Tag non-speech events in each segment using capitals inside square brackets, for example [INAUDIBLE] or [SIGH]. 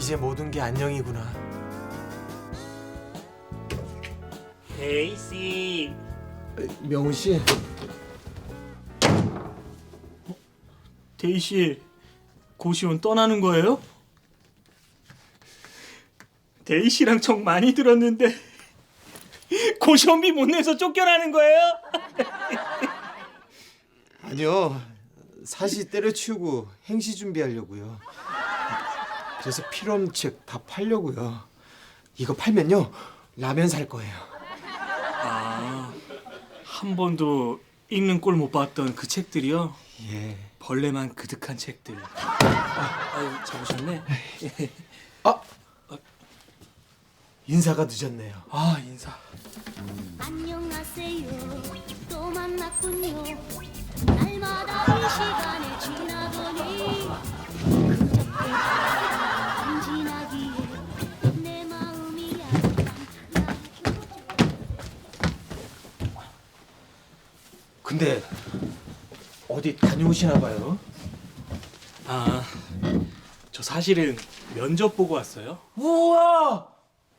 이제 모든 게 안녕이구나. 데이씨 명훈 씨, 데이 씨 고시원 떠나는 거예요? 데이 씨랑 정 많이 들었는데 [LAUGHS] 고시원비 못 내서 쫓겨나는 거예요? 아니요. 사시 때려치우고 행시 준비하려고요. 그래서 필요 없는 책 다 팔려고요. 이거 팔면요 라면 살 거예요. 아, 한 번도 읽는 꼴 못 봤던 그 책들이요? 예. 벌레만 그득한 책들. 아, 잡으셨네. [LAUGHS] 아 인사가 늦었네요. 아, 인사. 안녕하세요. 또 만났군요. 날마다 이 시간을 지나보니 근데 어디 다녀오시나 봐요? 아, 저 사실은 면접 보고 왔어요. 우와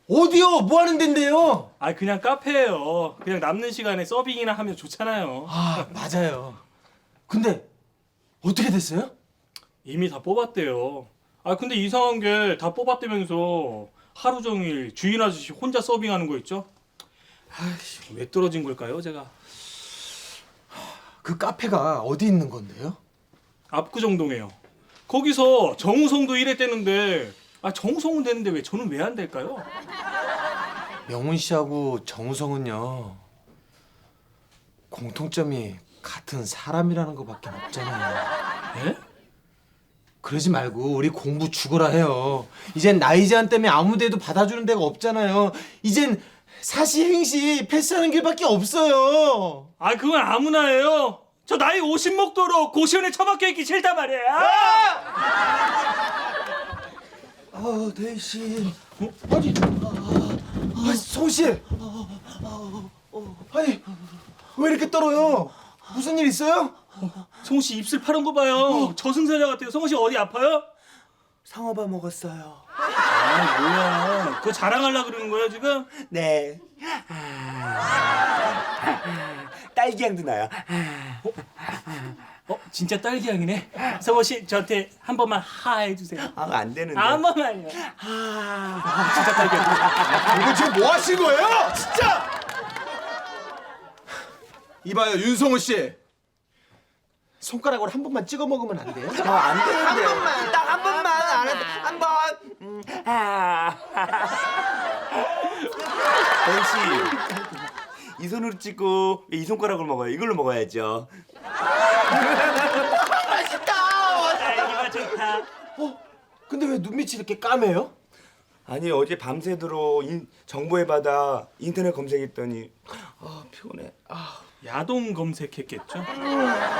어디요? 뭐 하는 데인데요? 아, 그냥 카페예요. 그냥 남는 시간에 서빙이나 하면 좋잖아요. 아 맞아요. 근데 어떻게 됐어요? 이미 다 뽑았대요. 아, 근데 이상한 게 다 뽑았다면서 하루 종일 주인 아저씨 혼자 서빙하는 거 있죠? 아이씨, 왜 떨어진 걸까요, 제가? 그 카페가 어디 있는 건데요? 압구정동에요. 거기서 정우성도 일했대는데 아 정우성은 되는데 왜 저는 왜 안 될까요? 명훈 씨하고 정우성은요 공통점이 같은 사람이라는 것밖에 없잖아요. 예? 그러지 말고 우리 공부 죽어라 해요. 이젠 나이 제한 때문에 아무 데도 받아주는 데가 없잖아요. 이젠 사시 행시 패스하는 길밖에 없어요. 아 그건 아무나 해요. 저 나이 50 먹도록 고시원에 처박혀 있기 싫단 말이에요. 아, 대희 씨. 어? 아니, 아, 아, 성우 씨. 아니, 왜 이렇게 떨어요? 무슨 일 있어요? 성우 씨 입술 파란 거 봐요. 저승사자 같아요. 성우 씨 어디 아파요? 상어밥 먹었어요. 아 뭐야? 그거 자랑하려 그러는 거예요 지금? 네. 딸기향도 나요. 어 진짜 딸기향이네. 성우 씨 저한테 한 번만 하 해주세요. 아, 안 되는데. 한 번만요. 아, 진짜 딸기향. 이거 지금 뭐 하신 거예요? 진짜! 이봐요, 윤성우 씨. 손가락으로 한 번만 찍어 먹으면 안 돼요? 아, 안 되는데. 한 번만. 딱 아. 벤씨. 이 손으로 찍고 이 손가락으로 먹어요. 이걸로 먹어야죠. 딸기가 좋다. 어? 근데 왜 눈밑이 이렇게 까매요? 아니 어제 밤새도록 인, 정보의 바다 인터넷 검색했더니 아 피곤해. 아. 야동 검색했겠죠?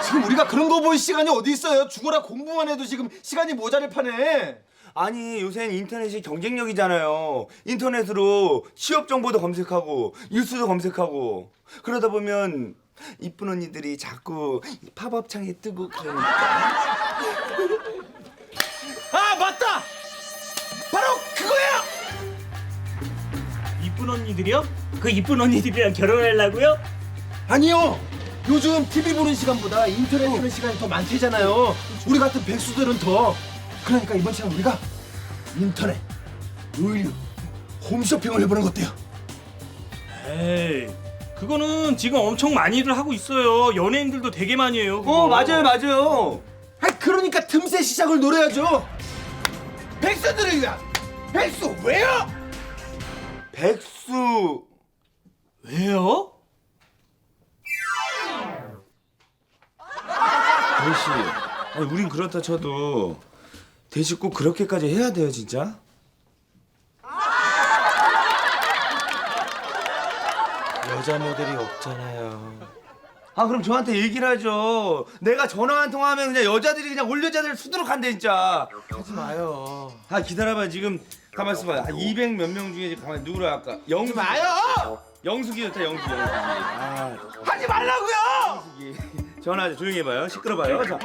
지금 우리가 그런 거 볼 시간이 어디 있어요? 죽어라 공부만 해도 지금 시간이 모자랄 판에. 아니 요새는 인터넷이 경쟁력이잖아요. 인터넷으로 취업 정보도 검색하고 뉴스도 검색하고 그러다 보면 이쁜 언니들이 자꾸 팝업 창에 뜨고 그러니까. [LAUGHS] 아, 맞다! 바로 그거야! 이쁜 언니들이요? 그 이쁜 언니들이랑 결혼하려고요? 아니요. 요즘 TV 보는 시간보다 인터넷 하는 시간이 더 많대잖아요. 우리 같은 백수들은 더. 그러니까 이번 시간 우리가 인터넷, 의류, 홈쇼핑을 해보는 거 어때요? 에이, 그거는 지금 엄청 많이들 하고 있어요. 연예인들도 되게 많이 해요. 그거. 어 맞아요 맞아요. 아, 그러니까 틈새 시작을 노려야죠. 백수들을 위한 백수 왜요? 백수 왜요? 아니 우린 그렇다 쳐도 꼭 그렇게까지 해야 돼요 진짜? 여자 모델이 없잖아요. 아 그럼 저한테 얘기를 하죠. 내가 전화 한 통화하면 그냥 여자들이 그냥 올 여자들 수두룩 한대 진짜. 하지 마요. 아 기다려봐 지금 가만 있어봐. 한200 몇 명 중에 지금 가만 누구라 할까? 영수 마요. 영숙이 좋다 영숙 영숙이. 아 하지 말라고요. 영숙이. 전화하자 조용히 해봐요. 시끄러봐요. 자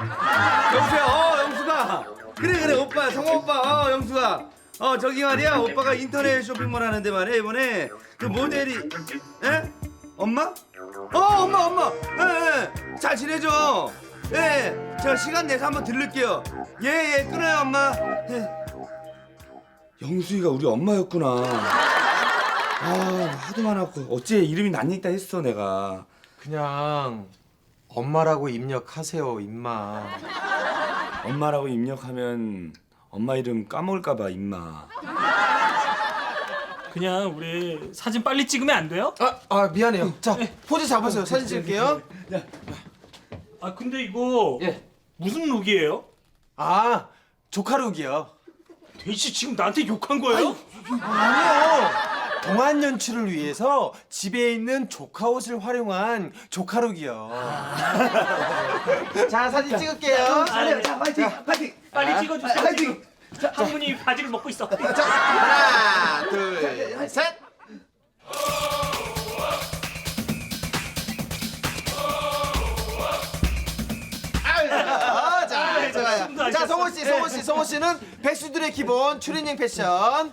영수야 어 영수 가 그래 그래 오빠 성호 오빠 어 영수가 어 저기 말이야 오빠가 인터넷 쇼핑몰 하는데 말이야 이번에 그 모델이 에? 엄마? 어 엄마 엄마. 예예. 잘 지내죠? 예 제가 시간 내서 한번 들를게요. 예예 끊어요 엄마. 예. 영수이가 우리 엄마였구나. 아 하도 많았고. 어째 이름이 낯익다 했어 내가. 그냥 엄마라고 입력하세요 임마 엄마라고 입력하면 엄마 이름 까먹을까봐 임마. 그냥 우리 사진 빨리 찍으면 안 돼요? 아, 아 미안해요. 자 포즈 잡으세요. 사진 찍을게요. 아 근데 이거 예. 무슨 룩이에요? 아 조카룩이요. 대시 지금 나한테 욕한 거예요? 아니요 동안 연출을 위해서 집에 있는 조카 옷을 활용한 조카룩이요 자 사진 찍을게요 아, 자 파이팅 파이팅 빨리 찍어주세요. 파이팅 지금 한 분이 바지를 먹고 있어. 하나 둘 셋 아, 자, 좋아요. 숨도 자. 성호 씨, 성호 씨, 성호 씨는 백수들의 기본 추리닝 패션.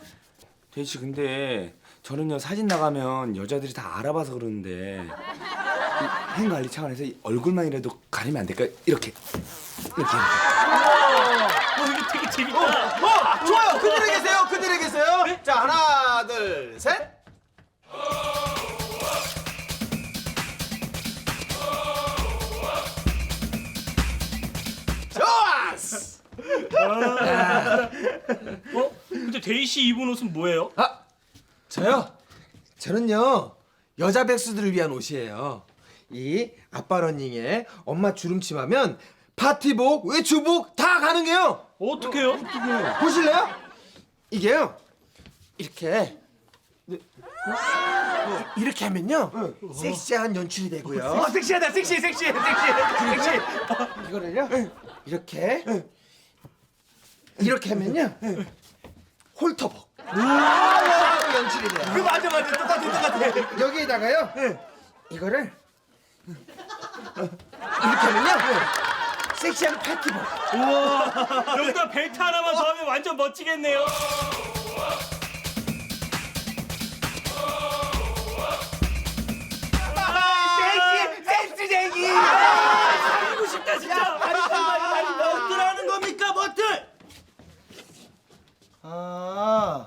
대시 근데 저는요 사진 나가면 여자들이 다 알아봐서 그러는데 이 행관리 차원에서 이 얼굴만이라도 가리면 안 될까 이렇게 이렇게 어, 이거 되게 재밌다. 어, 좋아요. 그대로 계세요. 그대로 계세요. 자, 하나, 둘, 셋. 좋았어. 어? 근데 데이 씨 입은 옷은 뭐예요? 아, 저요? 저는요 여자 백수들을 위한 옷이에요. 이 아빠 러닝에 엄마 주름침하면 파티복, 외출복 다 가능해요. 어떻게요? 보실래요? 이게요 이렇게 이렇게 하면요 섹시한 연출이 되고요. 어 섹시하다 섹시해 섹시해 섹시해 섹시해 이거를요 이렇게 이렇게 하면요 홀터복 그 맞아 맞아. 똑같아 똑같아. 여기에다가요? 이거를 이렇게 하면요. 섹시한 파티복. 여기다 벨트 하나만 더 하면 완전 멋지겠네요. 섹시 섹시쟁이. 하고 싶다 진짜. 어쩌라는 겁니까 멋들 아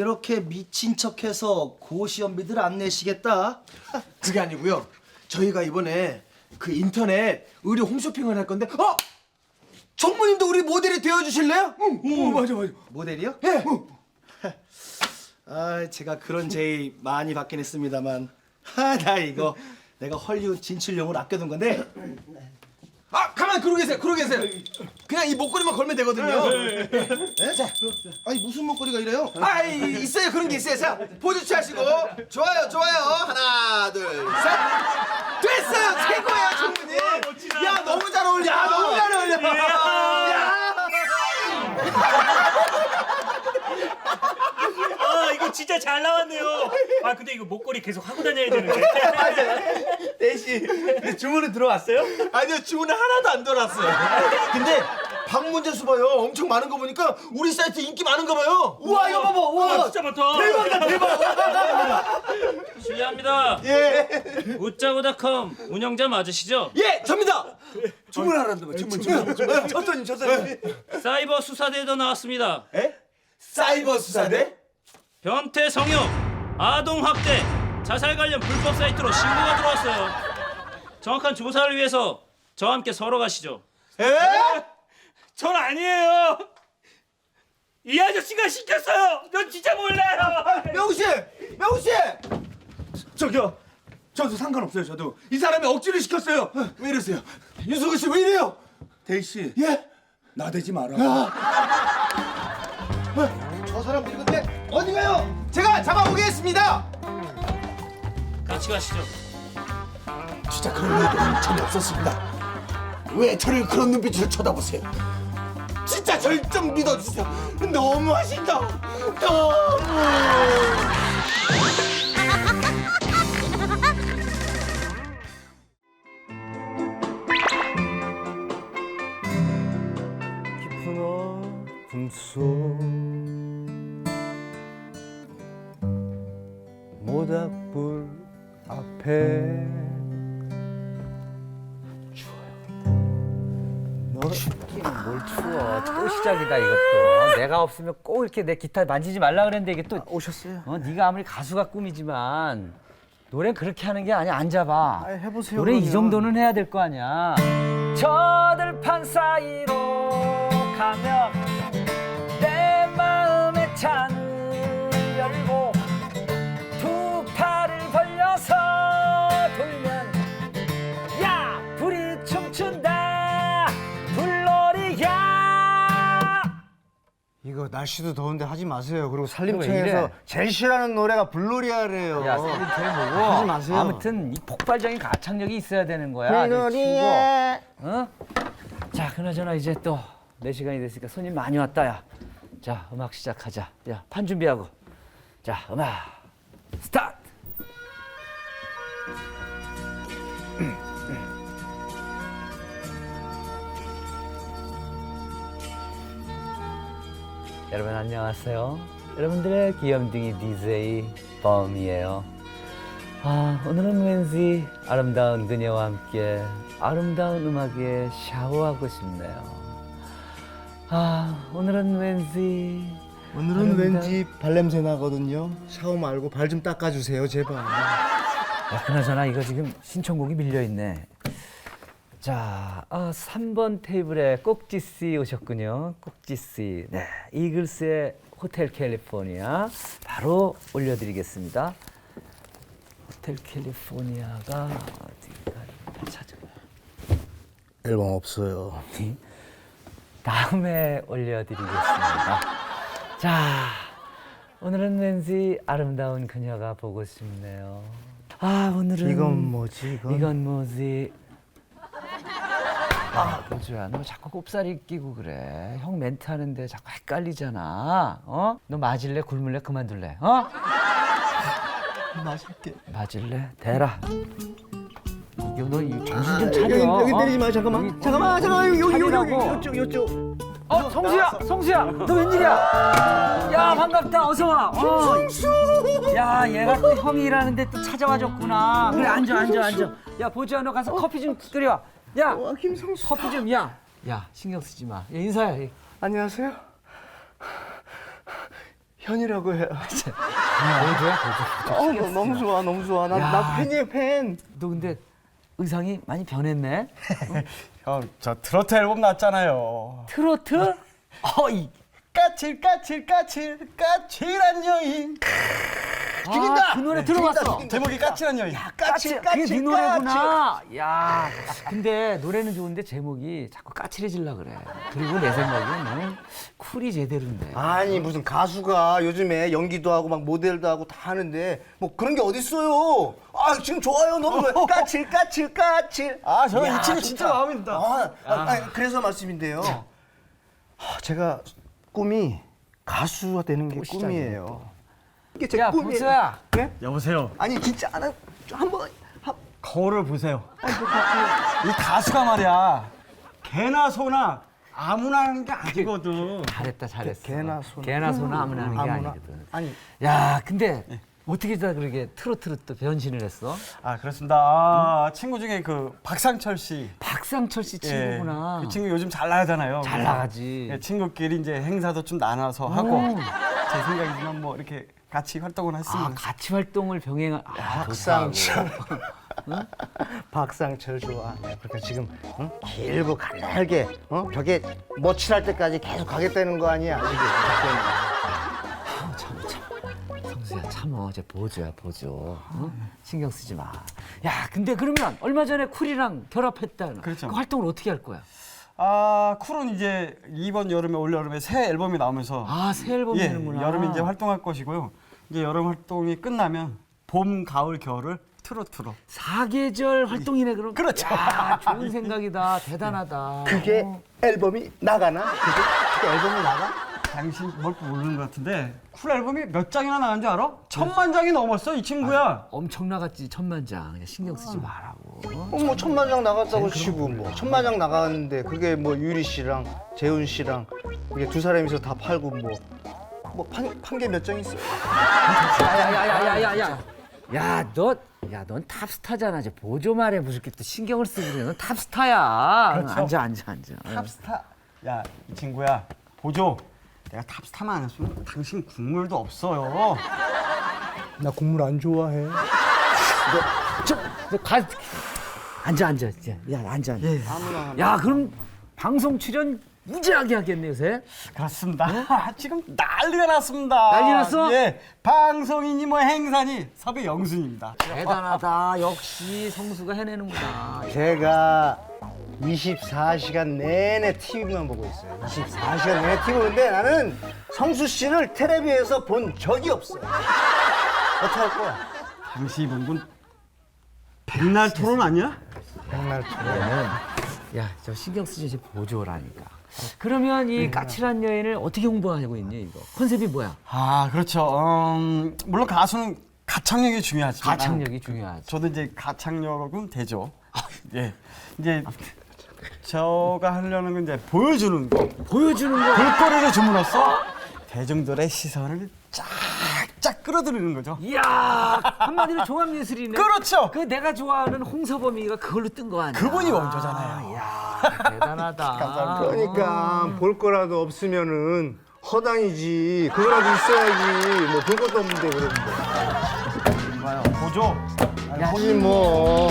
이렇게 미친 척해서 고시연비들 안 내시겠다? [LAUGHS] 그게 아니고요. 저희가 이번에 그 인터넷 의류 홈쇼핑을 할 건데 어? 정모님도 우리 모델이 되어 주실래요? 응, 오 맞아 맞아. 모델이요? 예. [LAUGHS] 아 제가 그런 제의 많이 받긴 했습니다만. [LAUGHS] 하 나 이거 내가 헐리우드 진출용으로 아껴둔 건데 아 가만 그러고 계세요 그러고 계세요. 그냥 이 목걸이만 걸면 되거든요. 에? 자, 아니 무슨 목걸이가 이래요? 아 이- 있어요. 그런 게 있어요. 자 포즈 취하시고. 좋아요 좋아요. 하나 둘 셋 진짜 잘 나왔네요. 아 근데 이거 목걸이 계속 하고 다녀야 되는데. [LAUGHS] 대시 주문은 들어왔어요? 아니요 주문이 하나도 안 돌았어요 근데 방문자 수 봐요 엄청 많은 거 보니까 우리 사이트 인기 많은가 봐요 우와 이거 봐봐 와 우와 진짜 많다. 실례합니다. [LAUGHS] 예, 웃자고닷컴 운영자 맞으시죠? 예 접니다 주문하란다 주문 주문 주문 첫손님 첫손님 사이버 수사대도 나왔습니다. 사이버 수사대 변태 성역, 아동 학대, 자살 관련 불법 사이트로 신고가 들어왔어요. 정확한 조사를 위해서 저와 함께 서로 가시죠. 에? 전 아니에요. 이 아저씨가 시켰어요. 전 진짜 몰라요. 명수 씨 명수 씨 저기요 저도 상관없어요 저도 이 사람이 억지로 시켰어요. 왜 이러세요? 유승우 씨왜 이래요? 대시 예? 나대지 마라 저 사람들이 근데 어디 가요? 제가 잡아오겠습니다. 같이 가시죠. 진짜 그런 의도는 전혀 없었습니다. 왜 저를 그런 눈빛으로 쳐다보세요? 진짜 절 좀 믿어주세요. 너무 하신다. 너무. 깊은 어둠 속 모닥불 앞에 뭘 추워. 또 시작이다 이것도. 내가 없으면 꼭 이렇게 내 기타 만지지 말라 그랬는데 이게 또 오셨어요? 어, 네가 아무리 가수가 꿈이지만 노래 그렇게 하는 게 아니야. 앉아봐. 아, 해보세요. 노래 이 그러면. 정도는 해야 될 거 아니야. 저 날씨도 더운데 하지 마세요. 그리고 이래? 제일 싫어하는 노래가 불놀이야래요. 야 제일 보고 하지 마세요. 아무튼 이 폭발적인 가창력이 있어야 되는 거야. 치우고. 어? 자 그나저나 이제 또 4시간이 됐으니까 손님 많이 왔다 야 자 음악 시작하자 야 판 준비하고 자 음악 스타트 여러분 안녕하세요. 여러분들의 귀염둥이 DJ 범이에요. 아, 오늘은 왠지 아름다운 그녀와 함께 아름다운 음악에 샤워하고 싶네요. 아, 오늘은 왠지 오늘은 아름다운- 왠지 발냄새 나거든요. 샤워 말고 발 좀 닦아주세요, 제발. 야, 그나저나 이거 지금 신청곡이 밀려 있네. 자, 아, 3번 테이블에 꼭지 씨 오셨군요. 꼭지 씨. 네, 이글스의 호텔 캘리포니아 바로 올려드리겠습니다. 호텔 캘리포니아가 어디가 찾아봐. 앨범 없어요. [LAUGHS] 다음에 올려드리겠습니다. 자, 오늘은 왠지 아름다운 그녀가 보고 싶네요. 아, 오늘은 이건 뭐지, 이건? 이건 뭐지? 아, 보주야, 너 자꾸 꼽사리 끼고 그래. 형 멘트 하는데 자꾸 헷갈리잖아. 어? 너 맞을래? 굶을래? 그만둘래? 어? 마실게. 맞을래? 대라. 이거 너 이거 정신 좀 차려. 여기, 여기 어? 때리지 마, 잠깐만. 여기 잠깐만, 잠깐만, 여기, 여기, 여기, 차리라고. 요쪽, 요쪽. 어, 성수야, 성수야, 너 웬일이야? 야, 반갑다, 어서 와. 성수. 야, 얘가 또 형이 일하는데 또 찾아와줬구나. 그래, 앉아, 앉아, 앉아. 야, 보지야, 너 가서 커피 좀 끓여. 야, 김성수. 커피 좀, 야, 야, 신경 쓰지 마. 야, 인사해. 안녕하세요. 현이라고 해요. 보조야, 보조. 어, 너, 너무 좋아, 너무 좋아. 나, 야. 나 팬이에요, 팬. 너 근데 의상이 많이 변했네. [LAUGHS] 형, 저 트로트 앨범 났잖아요. 트로트? [LAUGHS] 어, 이 까칠, 까칠, 까칠, 까칠한 여인. 죽인다. 그 노래 들어봤어. 제목이 까칠한 여인. 까칠, 그게 네 노래구나. 야, 근데 노래는 좋은데 제목이 자꾸 까칠해질라 그래. 그리고 내 생각엔 너는 쿨이 제대로인데. 아니 무슨 가수가 요즘에 연기도 하고 막 모델도 하고 다 하는데 뭐 그런 게 어딨어요? 아 지금 좋아요 너무 좋아요. [LAUGHS] 까칠 까칠 까칠. 아, 저는 야, 이 친구 진짜 마음에 든다. 아, 아, 아, 그래서 말씀인데요. 아, 제가 꿈이 가수가 되는 게 꿈이에요. 이게 제 야, 꿈이에요. 보수야. 네? 여보세요. 아니 진짜 하나 한번 한, 거울을 보세요. 이 가수가 말이야. 개나 소나 아무나 하는 게 아니거든. 잘했다, 잘했어. 개나 소나. 개나 소나 아무나 하는 게 아무나. 아니거든. 아니 야, 근데 어떻게 다 그렇게 트로트로 또 변신을 했어? 아, 그렇습니다. 아, 친구 중에 그 박상철 씨. 박상철 씨 예, 친구구나. 그 친구 요즘 잘 나가잖아요. 잘 나가지. 예, 친구끼리 이제 행사도 좀 나눠서 하고 제 생각이지만 뭐 이렇게 같이 활동을 했습니다. 아, 같이 활동을 병행한 아, 박상철. [LAUGHS] 박상철 좋아. 그러니까 지금 응? 길고 가늘게 어? 벽에 멋칠할 때까지 계속 가겠다는 거 아니야? 이게 성수야 참어 제 보조야 보조 어? 신경 쓰지 마. 야 근데 그러면 얼마 전에 쿨이랑 결합했다는 그렇죠. 그 활동을 어떻게 할 거야? 아 쿨은 이제 이번 여름에 올 여름에 새 앨범이 나오면서 아 새 앨범 예, 내는구나. 여름에 이제 활동할 것이고요. 이제 여름 활동이 끝나면 봄, 가을, 겨울을 트로트로. 사계절 활동이네 그럼. 그렇죠. 야, 좋은 생각이다. 대단하다. 그게 어. 앨범이 나가나? 그게, 그게 앨범이 나가? 당신 뭘 모르는 것 같은데 쿨 앨범이 몇 장이나 나간 줄 알아? 천만 장이 넘었어 이 친구야. 엄청 나갔지 천만 장. 그냥 신경 쓰지 말라고. 어? 어, 뭐 천만 장 나갔다고 치고 뭐 천만 장 나갔는데 그게 뭐 유리 씨랑 재훈 씨랑 이게 두 사람이서 다 팔고 뭐뭐판게몇 장 있어요? 야야야야야야. 야, 너, 야, 넌 탑스타잖아. 저 보조 말에 무슨 이렇게 또 신경을 쓰고 그래. 넌 탑스타야. 그렇죠. 앉아, 앉아, 앉아. 탑스타. 야, 이 친구야. 보조. 내가 탑스타만 아니었으면 당신 국물도 없어요. 나 국물 안 좋아해. 저, 저 가, 앉아, 앉아. 야, 앉아, 앉아. 야, 그럼 방송 출연 무지하게 하겠네, 요새? 그렇습니다. [LAUGHS] 지금 난리가 났습니다. 난리 났어? 예. 방송이니 뭐 행사니 섭외 영순입니다. 대단하다. 역시 성수가 해내는구나. 제가 24시간 내내 TV만 보고 있어요. 24시간 내내 TV 보는데 나는 성수 씨를 텔레비에서 본 적이 없어요. 어떻게 할 거야? 당시 본건 백날 토론 아니야? 백날 토론. 야, 저 신경 쓰지 지 보조라니까. 그러면 이 까칠한 여인을 어떻게 홍보하고 있니, 이거? 컨셉이 뭐야? 아 그렇죠. 음, 물론 가수는 가창력이 중요하지만 가창력이 중요하지. 저도 이제 가창력은 되죠. 예. 이제 저가 하려는 건 이제 보여주는 거. 보여주는 거. 볼거리를 줌으로써 대중들의 시선을 쫙쫙 끌어들이는 거죠. 이야, 한마디로 종합 예술이네. 그렇죠. 그 내가 좋아하는 홍서범이가 그걸로 뜬 거 아니야? 그분이 원조잖아요. 이야, [LAUGHS] 대단하다. 그러니까 볼 거라도 없으면은 허당이지. 그거라도 있어야지. 뭐 볼 것도 없는데 그러는데. 보조. 하긴 뭐.